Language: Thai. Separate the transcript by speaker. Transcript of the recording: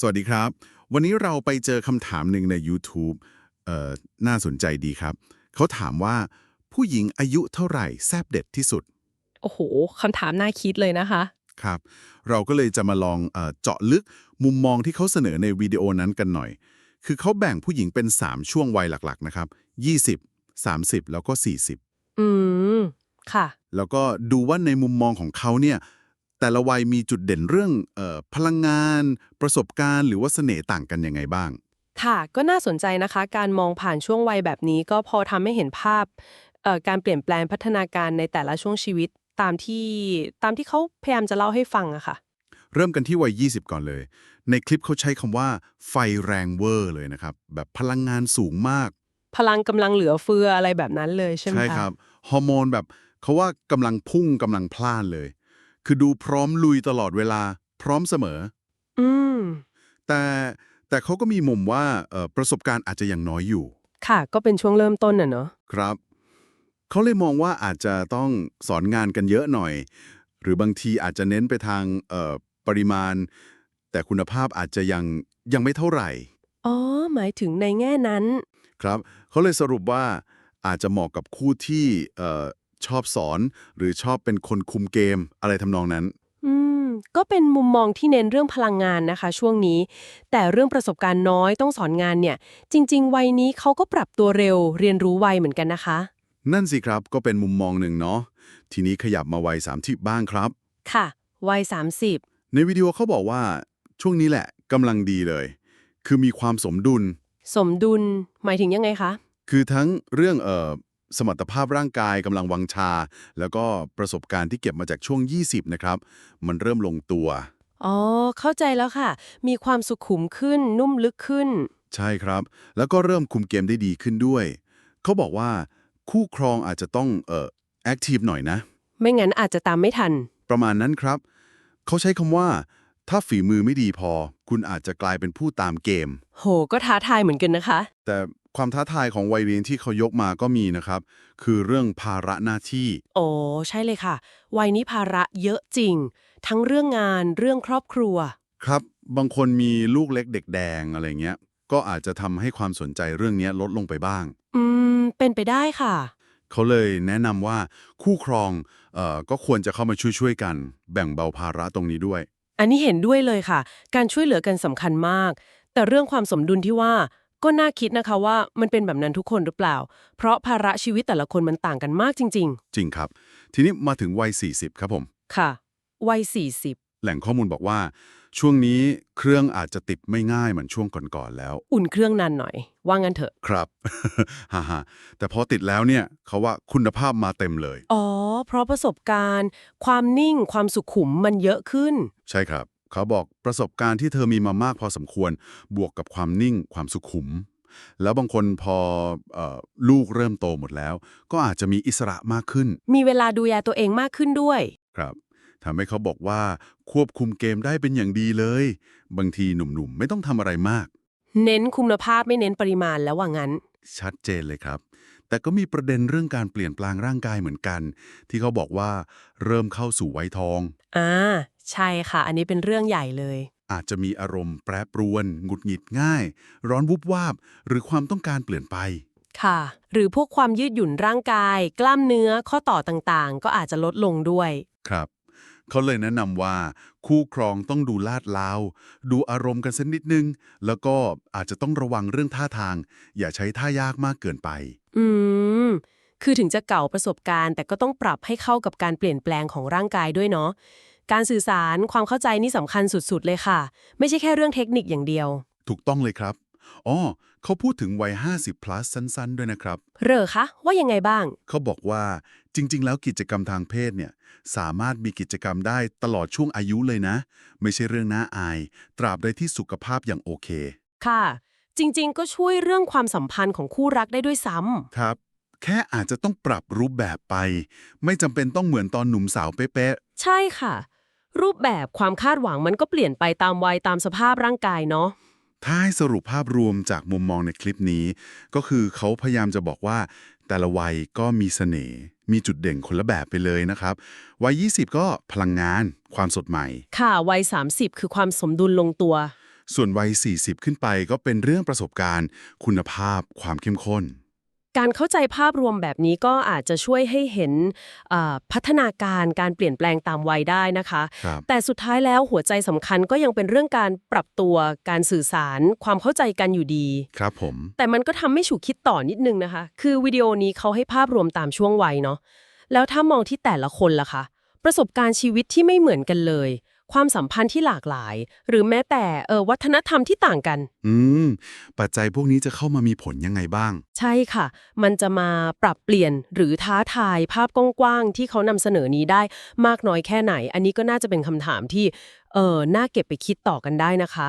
Speaker 1: สวัสดีครับ วันนี้เราไปเจอคำถามหนึ่งใน YouTube เอ่อน่าสนใจดีครับ เขาถามว่าผู้หญิงอายุเท่าไหร่แซบเด็ดที่สุด
Speaker 2: โอ้โหคำถามน่าคิดเลยนะคะ
Speaker 1: ครับ เราก็เลยจะมาลองเออเจาะลึกมุมมองที่เขาเสนอในวิดีโอนั้นกันหน่อย คือเขาแบ่งผู้หญิงเป็น 3 ช่วงวัยหลักๆนะครับ 20 30 แล้วก็ 40
Speaker 2: อืม ค่ะ
Speaker 1: แล้วก็ดูว่าในมุมมองของเขาเนี่ย แต่ละวัยมีจุดเด่นเรื่องเออพลังงาน ประสบการณ์หรือว่าเสน่ห์ต่างกันยังไงบ้าง
Speaker 2: ค่ะ ก็น่าสนใจนะคะ การมองผ่านช่วงวัยแบบนี้ ก็พอทำให้เห็นภาพเอ่อการเปลี่ยนแปลงพัฒนาการในแต่ละช่วงชีวิตตามที่ตามที่เขาพยายามจะเล่าให้ฟังอะค่ะ
Speaker 1: เริ่มกันที่วัย 20 ก่อนเลย ในคลิปเขาใช้คำว่า ไฟแรงเวอร์เลยนะครับ แบบพลังงานสูงมาก
Speaker 2: พลังกำลังเหลือเฟืออะไรแบบนั้นเลยใช่ไหมคะ
Speaker 1: ครับ ฮอร์โมนแบบเขาว่ากำลังพุ่งกำลังพล่านเลย คือดูพร้อมลุยตลอดเวลา พร้อมเสมอ
Speaker 2: อืม
Speaker 1: แต่แต่เขาก็มีมุมว่าเอ่อประสบการณ์อาจจะยังน้อยอยู่
Speaker 2: ค่ะ ก็เป็นช่วงเริ่มต้นน่ะเนอะ
Speaker 1: ครับ เขาเลยมองว่าอาจจะต้องสอนงานกันเยอะหน่อย หรือบางทีอาจจะเน้นไปทางเอ่อปริมาณ แต่คุณภาพอาจจะยังยังไม่เท่าไหร่
Speaker 2: อ๋อ หมายถึงในแง่นั้น
Speaker 1: ครับเขาเลยสรุปว่าอาจจะเหมาะกับคู่ที่เอ่อ ชอบสอน หรือชอบเป็นคนคุมเกมอะไรทำนองนั้น
Speaker 2: อืม ก็เป็นมุมมองที่เน้นเรื่องพลังงานนะคะ ช่วงนี้ แต่เรื่องประสบการณ์น้อยต้องสอนงานเนี่ย จริง ๆ วัยนี้เขาก็ปรับตัวเร็ว เรียนรู้ไวเหมือนกันนะคะ
Speaker 1: นั่นสิครับก็เป็นมุมมองหนึ่งเนาะทีนี้ขยับมาวัย30บ้างครับ
Speaker 2: ค่ะวัย30
Speaker 1: ในวิดีโอเขาบอกว่า ช่วงนี้แหละกำลังดีเลย คือมีความสมดุล
Speaker 2: สมดุล หมายถึงยังไงคะ
Speaker 1: คือทั้งเรื่องเอ่อ สมรรถภาพร่างกายกำลังวังชา แล้วก็ประสบการณ์ที่เก็บมาจากช่วง 20 นะครับ มันเริ่มลงตัว
Speaker 2: อ๋อ เข้าใจแล้วค่ะ มีความสุขุมขึ้นนุ่มลึกขึ้น
Speaker 1: ใช่ครับ แล้วก็เริ่มคุมเกมได้ดีขึ้นด้วย เขาบอกว่า คู่ครองอาจจะต้องเอ่อแอคทีฟหน่อยนะ
Speaker 2: ไม่งั้นอาจจะตามไม่ทัน
Speaker 1: ประมาณนั้นครับ เขาใช้คำว่า ถ้าฝีมือไม่ดีพอ คุณอาจจะกลายเป็นผู้ตามเกม
Speaker 2: โห ก็ท้าทายเหมือนกันนะคะ
Speaker 1: แต่ ความท้าทายของวัยเรียนที่เขายกมาก็มีนะครับ คือเรื่องภาระหน้าที่
Speaker 2: โอ้ใช่เลยค่ะ วัยนี้ภาระเยอะจริง ทั้งเรื่องงานเรื่องครอบครัว
Speaker 1: ครับ บางคนมีลูกเล็กเด็กแดงอะไรเงี้ย ก็อาจจะทำให้ความสนใจเรื่องเนี้ยลดลงไปบ้าง
Speaker 2: อืม เป็นไปได้ค่ะ
Speaker 1: เขาเลยแนะนำว่าคู่ครองเอ่อก็ควรจะเข้ามาช่วยๆกัน แบ่งเบาภาระตรงนี้ด้วย
Speaker 2: อันนี้เห็นด้วยเลยค่ะ การช่วยเหลือกันสำคัญมาก แต่เรื่องความสมดุลที่ว่า ก็น่าคิดนะคะว่ามันเป็นแบบนั้นทุกคนหรือเปล่า เพราะภาระชีวิตแต่ละคนมันต่างกันมากจริง
Speaker 1: จริงครับ ทีนี้มาถึงวัย 40 ครับผม
Speaker 2: ๆ ค่ะ วัย
Speaker 1: แหล่งข้อมูลบอกว่า ช่วงนี้เครื่องอาจจะติดไม่ง่ายเหมือนช่วงก่อนๆแล้ว
Speaker 2: 40อุ่นเครื่องนานหน่อย ว่างั้นเถอะ
Speaker 1: ครับ ฮ่าฮ่าแต่พอติดแล้วเนี่ยเขาว่าคุณภาพมาเต็มเลย
Speaker 2: อ๋อ เพราะประสบการณ์ ความนิ่ง ความสุขุมมันเยอะขึ้น
Speaker 1: ใช่ครับ เขาบอกประสบการณ์ที่เธอมีมามากพอสมควร บวกกับความนิ่งความสุขุม แล้วบางคนพอเออลูกเริ่มโตหมดแล้ว ก็อาจจะมีอิสระมากขึ้น
Speaker 2: มีเวลาดูแลตัวเองมากขึ้นด้วย
Speaker 1: ครับทำให้เขาบอกว่าควบคุมเกมได้เป็นอย่างดีเลย บางทีหนุ่มๆ ไม่ต้องทำอะไรมาก
Speaker 2: เน้นคุณภาพไม่เน้นปริมาณแล้วว่างั้น
Speaker 1: ชัดเจนเลยครับ แต่ก็มีประเด็นเรื่องการเปลี่ยนแปลงร่างกายเหมือนกัน ที่เขาบอกว่าเริ่มเข้าสู่วัยทอง
Speaker 2: อ่า ใช่ค่ะ อันนี้เป็นเรื่องใหญ่เลย
Speaker 1: อาจจะมีอารมณ์แปรปรวน หงุดหงิดง่าย ร้อนวุบวาบ หรือความต้องการเปลี่ยนไป
Speaker 2: ค่ะ หรือพวกความยืดหยุ่นร่างกาย กล้ามเนื้อข้อต่อต่างๆ ก็อาจจะลดลงด้วย
Speaker 1: ครับเขาเลยแนะนำว่า คู่ครองต้องดูลาดลาว ดูอารมณ์กันสักนิดนึง แล้วก็อาจจะต้องระวังเรื่องท่าทาง อย่าใช้ท่ายากมากเกินไป
Speaker 2: อืม คือถึงจะเก่าประสบการณ์ แต่ก็ต้องปรับให้เข้ากับการเปลี่ยนแปลงของร่างกายด้วยเนาะ การสื่อสารความเข้าใจนี่สำคัญสุดๆเลยค่ะ ไม่ใช่แค่เรื่องเทคนิคอย่างเดียว
Speaker 1: ถูกต้องเลยครับ อ๋อ เขาพูดถึงวัย 50 plus สั้นๆ ด้วยนะครับ
Speaker 2: เหรอคะ ว่ายังไงบ้าง
Speaker 1: เขาบอกว่าจริง ๆ แล้วกิจกรรมทางเพศเนี่ย สามารถมีกิจกรรมได้ตลอดช่วงอายุเลยนะ ไม่ใช่เรื่องน่าอาย ตราบใดที่สุขภาพอย่างโอเค
Speaker 2: ค่ะ จริงๆ ก็ช่วยเรื่องความสัมพันธ์ของคู่รักได้ด้วยซ้ำ
Speaker 1: ครับ แค่อาจจะต้องปรับรูปแบบไป ไม่จำเป็นต้องเหมือนตอนหนุ่มสาวเป๊ะ
Speaker 2: ใช่ค่ะ รูปแบบความคาดหวังมันก็เปลี่ยนไปตามวัยตามสภาพร่างกายเนาะ
Speaker 1: ๆถ้าให้สรุปภาพรวมจากมุมมองในคลิปนี้ ก็คือเขาพยายามจะบอกว่า แต่ละวัยก็มีเสน่ห์มีจุดเด่นคนละแบบไปเลยนะครับ วัย 20 ก็พลังงาน ความสดใหม่
Speaker 2: ค่ะวัย 30 คือความสมดุลลงตัว
Speaker 1: ส่วนวัย 40 ขึ้นไปก็เป็นเรื่องประสบการณ์ คุณภาพความเข้มข้น
Speaker 2: การเข้าใจภาพรวมแบบนี้ก็อาจจะช่วยให้เห็นเอ่อพัฒนาการการเปลี่ยนแปลงตามวัยได้นะคะ
Speaker 1: ครับ
Speaker 2: แต่สุดท้ายแล้วหัวใจสำคัญก็ยังเป็นเรื่องการปรับตัวการสื่อสาร ความเข้าใจกันอยู่ดี
Speaker 1: ครับผม
Speaker 2: แต่มันก็ทำให้ฉุกคิดต่อนิดนึงนะคะ คือวิดีโอนี้เขาให้ภาพรวมตามช่วงวัยเนาะแล้วถ้ามองที่แต่ละคนล่ะคะ ประสบการณ์ชีวิตที่ไม่เหมือนกันเลย ความสัมพันธ์ที่หลากหลาย หรือแม้แต่เออวัฒนธรรมที่ต่างกัน
Speaker 1: อืม ปัจจัยพวกนี้จะเข้ามามีผลยังไงบ้าง
Speaker 2: ใช่ค่ะ มันจะมาปรับเปลี่ยนหรือท้าทายภาพกว้างๆที่เขานำเสนอนี้ได้มากน้อยแค่ไหน อันนี้ก็น่าจะเป็นคำถามที่เออน่าเก็บไปคิดต่อกันได้นะคะ